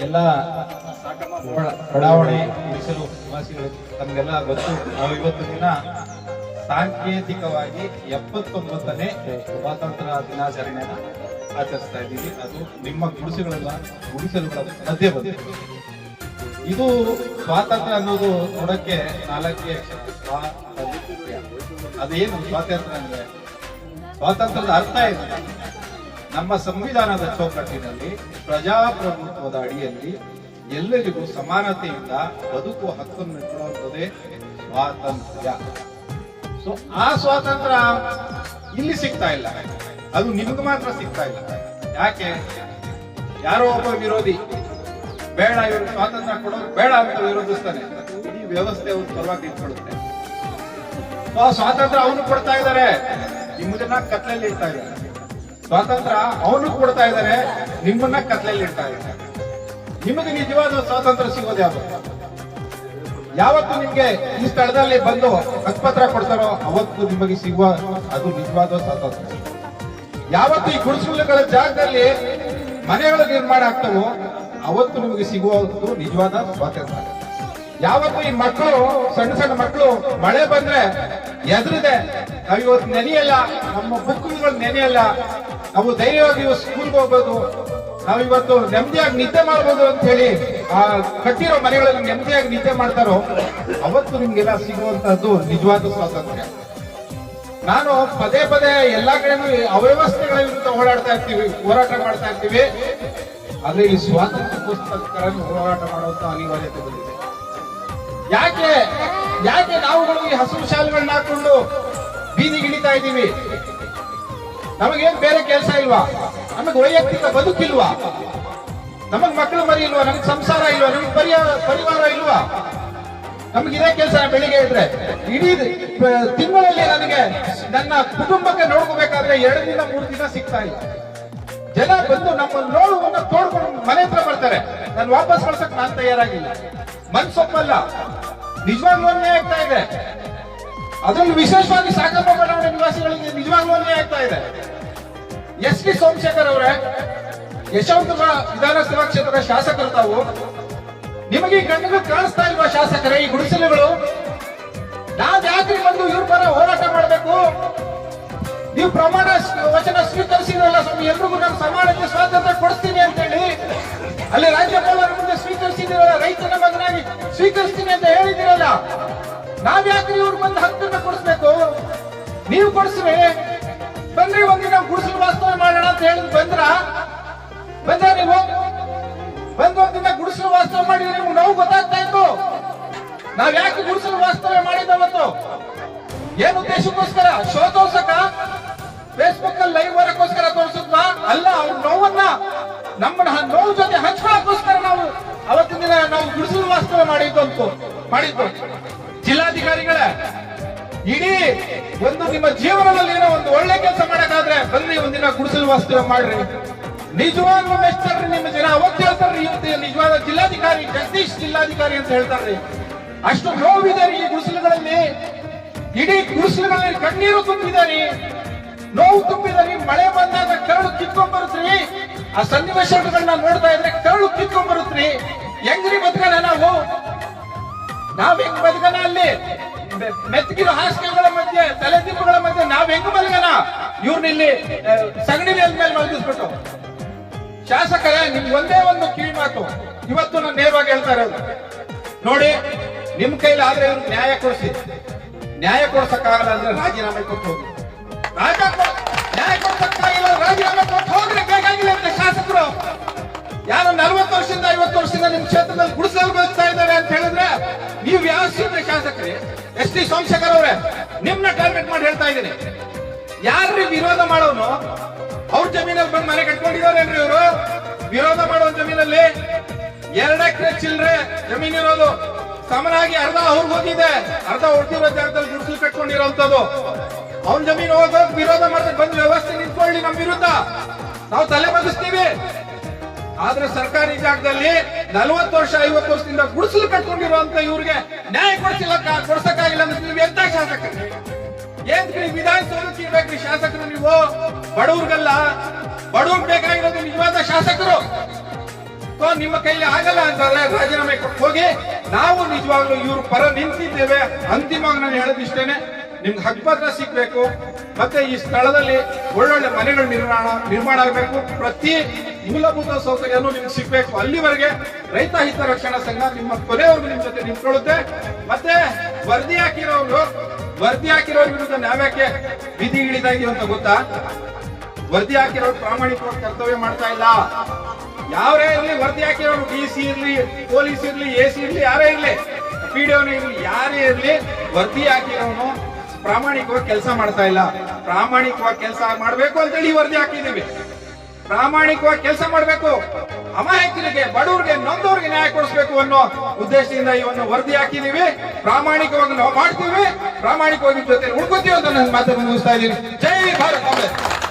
ಎಲ್ಲ ಬಡ- ಬಡಾವಣೆ ಮೀಸಲು ನಿವಾಸಿಗಳು, ತಮಗೆಲ್ಲ ಗೊತ್ತು, ನಾವು ಇವತ್ತು ದಿನ ಸಾಂಕೇತಿಕವಾಗಿ ಎಪ್ಪತ್ತೊಂಬತ್ತನೇ ಸ್ವಾತಂತ್ರ್ಯ ದಿನಾಚರಣೆಯನ್ನು ಆಚರಿಸ್ತಾ ಇದ್ದೀವಿ. ಅದು ನಿಮ್ಮ ಗುಡಿಸೆಗಳೆಲ್ಲ ಗುಡಿಸಲುಗಳ ಮಧ್ಯೆ ಬಂದಿದೆ. ಇದು ಸ್ವಾತಂತ್ರ್ಯ ಅನ್ನೋದು ನೋಡಕ್ಕೆ ನಾಲ್ಕೇ ಅಕ್ಷರ ಅದೇನು ಸ್ವಾತಂತ್ರ್ಯ ಅಂದ್ರೆ? ಸ್ವಾತಂತ್ರ್ಯದ ಅರ್ಥ ಇದೆ ನಮ್ಮ ಸಂವಿಧಾನದ ಚೌಕಟ್ಟಿನಲ್ಲಿ ಪ್ರಜಾಪ್ರಭುತ್ವದ ಅಡಿಯಲ್ಲಿ ಎಲ್ಲರಿಗೂ ಸಮಾನತೆಯಿಂದ ಬದುಕುವ ಹಕ್ಕನ್ನು ಕೊಡುವಂಥದ್ದೇ ಸ್ವಾತಂತ್ರ್ಯ. ಸೊ ಆ ಸ್ವಾತಂತ್ರ್ಯ ಇಲ್ಲಿ ಸಿಗ್ತಾ ಇಲ್ಲ. ಅದು ನಿಮಗೆ ಮಾತ್ರ ಸಿಗ್ತಾ ಇಲ್ಲ. ಯಾಕೆ? ಯಾರೋ ಒಬ್ಬ ವಿರೋಧಿ, ಬೇಡ ಇವರು ಸ್ವಾತಂತ್ರ್ಯ ಕೊಡೋದು ಬೇಡ ಅಂತ ವಿರೋಧಿಸ್ತಾನೆ. ಈ ವ್ಯವಸ್ಥೆ ಅವ್ರ ಪರವಾಗಿ ನಿಂತ್ಕೊಳ್ಳುತ್ತೆ. ಆ ಸ್ವಾತಂತ್ರ್ಯ ಅವನು ಕೊಡ್ತಾ ಇದ್ದಾರೆ. ನಿಮ್ಮದನ್ನ ಕತ್ಲಲ್ಲಿ ಇರ್ತಾ ಇದ್ದಾರೆ. ಸ್ವಾತಂತ್ರ್ಯ ಅವನು ಕೊಡ್ತಾ ಇದ್ದಾರೆ, ನಿಮ್ಮನ್ನ ಕತ್ಲಲ್ಲಿ ಇಡ್ತಾ ಇದ್ದಾರೆ. ನಿಮಗೆ ನಿಜವಾದ ಸ್ವಾತಂತ್ರ್ಯ ಸಿಗೋದು ಯಾವುದು? ಯಾವತ್ತು ನಿಮ್ಗೆ ಈ ಸ್ಥಳದಲ್ಲಿ ಬಂದು ಹಕ್ಕುಪತ್ರ ಕೊಡ್ತಾರೋ, ಅವತ್ತು ನಿಮಗೆ ಸಿಗುವ ಅದು ನಿಜವಾದ ಸ್ವಾತಂತ್ರ್ಯ. ಯಾವತ್ತು ಈ ಗುಡಿಸಲುಗಳ ಜಾಗದಲ್ಲಿ ಮನೆಗಳ ನಿರ್ಮಾಣ ಆಗ್ತವೋ, ಅವತ್ತು ನಿಮಗೆ ಸಿಗುವುದು ನಿಜವಾದ ಸ್ವಾತಂತ್ರ್ಯ. ಯಾವತ್ತು ಈ ಮಕ್ಕಳು, ಸಣ್ಣ ಸಣ್ಣ ಮಕ್ಕಳು ಮಳೆ ಬಂದ್ರೆ ಎದುರಿದೆ ನಾವು ಇವತ್ತು ನೆನೆಯಲ್ಲ, ನಮ್ಮ ಬುಕ್ಗಳು ನೆನೆಯಲ್ಲ ನಾವು ಧೈರ್ಯವಾಗಿ ಸ್ಕೂಲ್ಗೆ ಹೋಗ್ಬೋದು. ನಾವಿವತ್ತು ನೆಮ್ಮದಿಯಾಗಿ ನಿದ್ದೆ ಮಾಡ್ಬೋದು ಅಂತ ಹೇಳಿ ಆ ಕಟ್ಟಿರೋ ಮನೆಗಳಲ್ಲಿ ನೆಮ್ಮದಿಯಾಗಿ ನಿದ್ದೆ ಮಾಡ್ತಾರೋ, ಅವತ್ತು ನಿಮ್ಗೆಲ್ಲ ಸಿಗುವಂತಹದ್ದು ನಿಜವಾದ ಸ್ವಾತಂತ್ರ್ಯ. ನಾನು ಪದೇ ಪದೇ ಎಲ್ಲಾ ಕಡೆನೂ ಅವ್ಯವಸ್ಥೆಗಳ ವಿರುದ್ಧ ಓಡಾಡ್ತಾ ಇರ್ತೀವಿ, ಹೋರಾಟ ಮಾಡ್ತಾ ಇರ್ತೀವಿ. ಆದ್ರೆ ಇಲ್ಲಿ ಸ್ವಾತಂತ್ರ್ಯಕ್ಕೋಸ್ಕರ ಹೋರಾಟ ಮಾಡುವಂತ ಅನಿವಾರ್ಯತೆ ಬಂದಿದೆ. ಯಾಕೆ? ಯಾಕೆ ನಾವುಗಳು ಈ ಹಸಿರು ಶಾಲೆಗಳನ್ನ ಹಾಕೊಂಡು ಬೀದಿಗಿಳಿತಾ ಇದ್ದೀವಿ? ನಮಗೇನ್ ಬೇರೆ ಕೆಲಸ ಇಲ್ವಾ? ನಮಗೆ ವೈಯಕ್ತಿಕ ಬದುಕಿಲ್ವಾ ನಮಗ್ ಮಕ್ಕಳು ಮರಿ ಇಲ್ವಾ? ನಮಗ್ ಸಂಸಾರ ಇಲ್ವಾ? ನಮಗ್ ಪರಿವಾರ ಇಲ್ವಾ? ನಮ್ಗೆ ಇದೇ ಕೆಲಸ ಬೆಳಿಗ್ಗೆ ಇದ್ರೆ ಇಡೀ ತಿಂಗಳಲ್ಲಿ ನನಗೆ ನನ್ನ ಕುಟುಂಬಕ್ಕೆ ನೋಡ್ಕೋಬೇಕಾದ್ರೆ ದಿನ ಮೂರು ದಿನ ಸಿಗ್ತಾ ಇಲ್ಲ. ಜನ ಬಂದು ನಮ್ಮ ನೋಡುವನ್ನ ತೋಡ್ಕೊಂಡು ಮನೆ ಹತ್ರ ಬರ್ತಾರೆ. ನಾನು ವಾಪಸ್ ಕಳ್ಸಕ್ ನಾನು ತಯಾರಾಗಿಲ್ಲ. ಮನ್ಸೊಪ್ಪಲ್ಲ. ನಿಜವಾಗ್ಲೂ ಆಗ್ತಾ ಇದೆ. ಅದ್ರಲ್ಲಿ ವಿಶೇಷವಾಗಿ ಸಾಕಪ್ಪ ನಿವಾಸಿಗಳಿಗೆ ನಿಜವಾಗ್ಲೂ ಅನ್ಯಾಯ ಆಗ್ತಾ ಇದೆ. ಎಸ್ ಪಿ ಸೋಮಶೇಖರ್ ಅವರೇ, ಯಶವಂತಪುರ ವಿಧಾನಸಭಾ ಕ್ಷೇತ್ರದ ಶಾಸಕರು ತಾವು. ನಿಮಗೆ ಕಣ್ಣಿಗೆ ಕಾಣಿಸ್ತಾ ಇಲ್ವಾ ಶಾಸಕರೇ, ಈ ಗುಡಿಸಲುಗಳು? ನಾವ್ ಯಾಕ್ರಿ ಬಂದು ಇವ್ರ ಪರ ಹೋರಾಟ ಮಾಡಬೇಕು. ನೀವು ಪ್ರಮಾಣ ವಚನ ಸ್ವೀಕರಿಸಿದ್ರಲ್ಲ ಸ್ವಾಮಿ, ಎಲ್ರಿಗೂ ನಾನು ಸಮಾನತೆ, ಸ್ವಾತಂತ್ರ್ಯ ಕೊಡಿಸ್ತೀನಿ ಅಂತ ಹೇಳಿ ಅಲ್ಲಿ ರಾಜ್ಯಪಾಲರ ಮುಂದೆ ಸ್ವೀಕರಿಸಿದಿರಲ್ಲ ರೈತನ ಮಗನಾಗಿ ಸ್ವೀಕರಿಸ್ತೀನಿ ಅಂತ ಹೇಳಿದಿರಲ್ಲ ನಾವ್ ಯಾಕ್ರಿ ಇವ್ರು ಬಂದು ಹಕ್ಕನ್ನ ಕೊಡಿಸ್ಬೇಕು? ನೀವು ಕೊಡಿಸ್ರಿ. ಬಂದ್ರಿ ಒಂದಿನ ಗುಡಿಸಲು ವಾಸ್ತವ ಮಾಡೋಣ ಅಂತ ಹೇಳಿದ್ ಬಂದ್ರ ಬಂದ ನೀವು. ಬಂದು ಒಂದಿನ ಗುಡಿಸಲು ವಾಸ್ತವ ಮಾಡಿದ್ರೆ ನಿಮ್ಗೆ ನೋವು ಗೊತ್ತಾಗ್ತಾ ಇತ್ತು. ನಾವ್ ಯಾಕೆ ಗುಡಿಸಲು ವಾಸ್ತವ ಮಾಡಿದವತ್ತು ಏನು ಉದ್ದೇಶಕ್ಕೋಸ್ಕರ? ಶೋ ತೋರ್ಸಕ ಫೇಸ್ಬುಕ್ ಅಲ್ಲಿ ಲೈವ್ ಬರಕ್ಕೋಸ್ಕರ ತೋರ್ಸುದ್ವಾ? ಅಲ್ಲ, ಅವ್ರ ನೋವನ್ನ ನಮ್ಮನ್ನ ನೋವು ಜೊತೆ ಹಂಚ್ಕೊಳಕ್ಕೋಸ್ಕರ ನಾವು ಅವತ್ತಿನ ದಿನ ನಾವು ಗುಡಿಸಲು ವಾಸ್ತವ ಮಾಡಿದ್ದು ಅಂತ, ಮಾಡಿದ್ದು. ಜಿಲ್ಲಾಧಿಕಾರಿಗಳೇ ಇಡೀ ಒಂದು ನಿಮ್ಮ ಜೀವನದಲ್ಲಿ ಏನೋ ಒಂದು ಒಳ್ಳೆ ಕೆಲಸ ಮಾಡಕ್ಕಾದ್ರೆ ಬನ್ನಿ ಒಂದಿನ ಗುಡಿಸಲು ವಾಸ್ತವ ಮಾಡ್ರಿ. ನಿಜವಾಗ್ಲೂ ಮೆಚ್ತಾರ್ರಿ ನಿಮ್ಮ ಜನ. ಅವತ್ತು ಹೇಳ್ತಾರ್ರಿ, ಇವತ್ತು ನಿಜವಾದ ಜಿಲ್ಲಾಧಿಕಾರಿ, ಜಗದೀಶ್ ಜಿಲ್ಲಾಧಿಕಾರಿ ಅಂತ ಹೇಳ್ತಾರ್ರಿ. ಅಷ್ಟು ನೋವಿದೆ ರೀ ಈ ಗುಡಿಸಲುಗಳಲ್ಲಿ. ಇಡೀ ಗುಡಿಸಲುಗಳಲ್ಲಿ ಕಣ್ಣೀರು ತುಂಬಿದಾರಿ ನೋವು ತುಂಬಿದಾರಿ ಮಳೆ ಬಂದಾಗ ಕರಳು ಕಿತ್ಕೊಂಡ್ ಬರುತ್ರಿ. ಆ ಸನ್ನಿವೇಶಗಳನ್ನ ನೋಡ್ತಾ ಇದ್ರೆ ಕರಳು ಕಿತ್ಕೊಂಡ್ ಬರುತ್ರಿ. ಹೆಂಗ್ರಿ ಬದುಕನ ನಾವು? ನಾವ್ ಹೆಂಗ್ ಅಲ್ಲಿ? ಮೆತ್ತಗಿರೋ ಹಾಸಿಗೆಗಳ ಮಧ್ಯೆ, ತಲೆ ಮಧ್ಯೆ ನಾವ್ ಹೆಂಗ್ ಮಲಗನ ಇವ್ರನ್ನ ಇಲ್ಲಿ ಸಗಣಿ ಮೇಲ್ ಮೇಲೆ ಮಲಗಿಸ್ಬಿಟ್ಟು. ಶಾಸಕರೇ, ನಿಮ್ಗೆ ಒಂದೇ ಒಂದು ಕಿವಿ ಮಾತು. ಇವತ್ತು ನಾನು ನೇರವಾಗಿ ಹೇಳ್ತಾ ಇರೋದು. ನೋಡಿ, ನಿಮ್ ಕೈಲಿ ಆದ್ರೆ ಇವ್ರಿಗೆ ನ್ಯಾಯ ಕೊಡಿಸಿ. ನ್ಯಾಯ ಕೊಡ್ಸಕ್ಕಾಗಲ್ಲ ಅಂದ್ರೆ ರಾಜೀನಾಮೆ ಕೊಟ್ಟು ಹೋಗಿ. ನ್ಯಾಯ ಕೊಡ್ಸಕ್ಕಾಗಿಲ್ಲ, ರಾಜೀನಾಮೆ ಕೊಟ್ಟು ಹೋಗ್ರೆ ಬೇಕಾಗಿಲ್ಲ ಅಂತ ಶಾಸಕರು. ಯಾರು ನಲ್ವತ್ತು ವರ್ಷದಿಂದ ಐವತ್ತು ವರ್ಷದಿಂದ ನಿಮ್ ಕ್ಷೇತ್ರದಲ್ಲಿ ಗುಡಿಸಲು ಬದುಕ್ತಾ ಇದ್ದಾರೆ ಅಂತ ಹೇಳಿದ್ರೆ, ನೀವು ಯಾವ ಕ್ಷೇತ್ರ ಶಾಸಕರೇ? ಎಸ್ ಟಿ ಸೋಮಶೇಖರ್ ಅವರೇ, ನಿಮ್ನ ಟಾರ್ಗೆಟ್ ಮಾಡಿ ಹೇಳ್ತಾ ಇದ್ದೀನಿ. ಯಾರ್ರಿ ವಿರೋಧ ಮಾಡೋನು? ಅವ್ರ ಜಮೀನಲ್ಲಿ ಬಂದು ಮನೆ ಕಟ್ಕೊಂಡಿದಾರೇನ್ರಿ ಇವರು? ವಿರೋಧ ಮಾಡೋ ಜಮೀನಲ್ಲಿ ಎರಡ್ ಎಕರೆ ಚಿಲ್ಲರೆ ಜಮೀನ್ ಇರೋದು. ಸಮನಾಗಿ ಅರ್ಧ ಅವ್ರಿಗೆ ಹೋಗಿದೆ. ಅರ್ಧ ಹೊಡ್ತಿರೋ ಜಾಗದಲ್ಲಿ ಗುಡಿಸಲು ಕಟ್ಕೊಂಡಿರೋಂಥದ್ದು. ಅವ್ನ ಜಮೀನು ಹೋಗೋದ್ ವಿರೋಧ ಮಾಡ್ತಾರೆ ಬಂದು ವ್ಯವಸ್ಥೆ ನಿಂತ್ಕೊಳ್ಳಿ ನಮ್ ವಿರುದ್ಧ. ನಾವು ತಲೆ ಬಗ್ಗಿಸ್ತೀವಿ. ಆದ್ರೆ ಸರ್ಕಾರಿ ಜಾಗದಲ್ಲಿ ನಲವತ್ತು ವರ್ಷ, ಐವತ್ತು ವರ್ಷದಿಂದ ಗುಡಿಸಲು ಕಟ್ಕೊಂಡಿರುವಂತ ಇವ್ರಿಗೆ ನ್ಯಾಯ ಕೊಡಿಸಿಲ್ಲ ಕೊಡ್ಸಕ್ಕಾಗಿಲ್ಲ ಅಂದ್ರೆ ನೀವು ಎಂತ ಶಾಸಕರು? ಏನ್ ವಿಧಾನಸೌಧಕ್ಕೆ ಇರ್ಬೇಕ್ರಿ ಶಾಸಕರು ನೀವು? ಬಡವ್ರಿಗಲ್ಲ. ಬಡವ್ರಿಗೆ ಬೇಕಾಗಿರೋದು ನಿಜವಾದ ಶಾಸಕರು. ನಿಮ್ಮ ಕೈಲಿ ಆಗಲ್ಲ ಅಂತಂದ್ರೆ ರಾಜೀನಾಮೆ ಕೊಟ್ಟು ಹೋಗಿ, ನಾವು ನಿಜವಾಗ್ಲೂ ಇವ್ರ ಪರ ನಿಂತಿದ್ದೇವೆ. ಅಂತಿಮವಾಗಿ ನಾನು ಹೇಳದಿಷ್ಟೇನೆ ನಿಮ್ಗೆ ಹಕ್ಕುಪತ್ರ ಸಿಗ್ಬೇಕು, ಮತ್ತೆ ಈ ಸ್ಥಳದಲ್ಲಿ ಒಳ್ಳೊಳ್ಳೆ ಮನೆಗಳು ನಿರ್ಮಾಣ ನಿರ್ಮಾಣ ಆಗಬೇಕು. ಪ್ರತಿ ಮೂಲಭೂತ ಸೌಕರ್ಯನೂ ನಿಮ್ಗೆ ಸಿಗ್ಬೇಕು. ಅಲ್ಲಿವರೆಗೆ ರೈತ ಹಿತ ರಕ್ಷಣಾ ಸಂಘ ನಿಮ್ಮ ಕೊನೆವರೆಗೂ ನಿಮ್ ಜೊತೆ ನಿಂತ್ಕೊಳ್ಳುತ್ತೆ. ಮತ್ತೆ ವರದಿ ಹಾಕಿರೋರು, ವರದಿ ಹಾಕಿರೋರ್ ವಿರುದ್ಧ ನಾವ್ಯಾಕೆ ವಿಧಿ ಇಳಿತಾ ಇದೀವಿ ಅಂತ ಗೊತ್ತಾ? ವರದಿ ಹಾಕಿರೋರು ಪ್ರಾಮಾಣಿಕವಾಗಿ ಕರ್ತವ್ಯ ಮಾಡ್ತಾ ಇಲ್ಲ. ಯಾರೇ ಇರ್ಲಿ, ವರದಿ ಹಾಕಿರೋರು ಡಿ ಸಿ ಇರ್ಲಿ, ಪೊಲೀಸ್ ಇರ್ಲಿ, ಎ ಸಿ ಇರ್ಲಿ, ಯಾರೇ ಇರ್ಲಿ ಪಿಡಿಒನೇ ಇರ್ಲಿ, ಯಾರೇ ಇರ್ಲಿ, ವರದಿ ಹಾಕಿರೋನು ಪ್ರಾಮಾಣಿಕವಾಗಿ ಕೆಲಸ ಮಾಡ್ತಾ ಇಲ್ಲ. ಪ್ರಾಮಾಣಿಕವಾಗಿ ಕೆಲಸ ಮಾಡ್ಬೇಕು ಅಂತೇಳಿ ವರದಿ ಹಾಕಿದೀವಿ ಪ್ರಾಮಾಣಿಕವಾಗಿ ಕೆಲಸ ಮಾಡಬೇಕು. ಅಮಾಯಕರಿಗೆ, ಬಡವರಿಗೆ, ನೊಂದವ್ರಿಗೆ ನ್ಯಾಯ ಕೊಡಿಸಬೇಕು ಅನ್ನೋ ಉದ್ದೇಶದಿಂದ ಒಂದು ವರದಿ ಹಾಕಿದೀವಿ. ಪ್ರಾಮಾಣಿಕವಾಗಿ ನಾವು ಮಾಡ್ತೀವಿ. ಪ್ರಾಮಾಣಿಕವಾಗಿ ಜೊತೆ ಉಳ್ಕೋತೀವಿ ಅಂತ ನನ್ನ ಮಾತನ್ನು ಮುಗಿಸ್ತಾ ಇದ್ದೀನಿ. ಜೈ ಭಾರತ್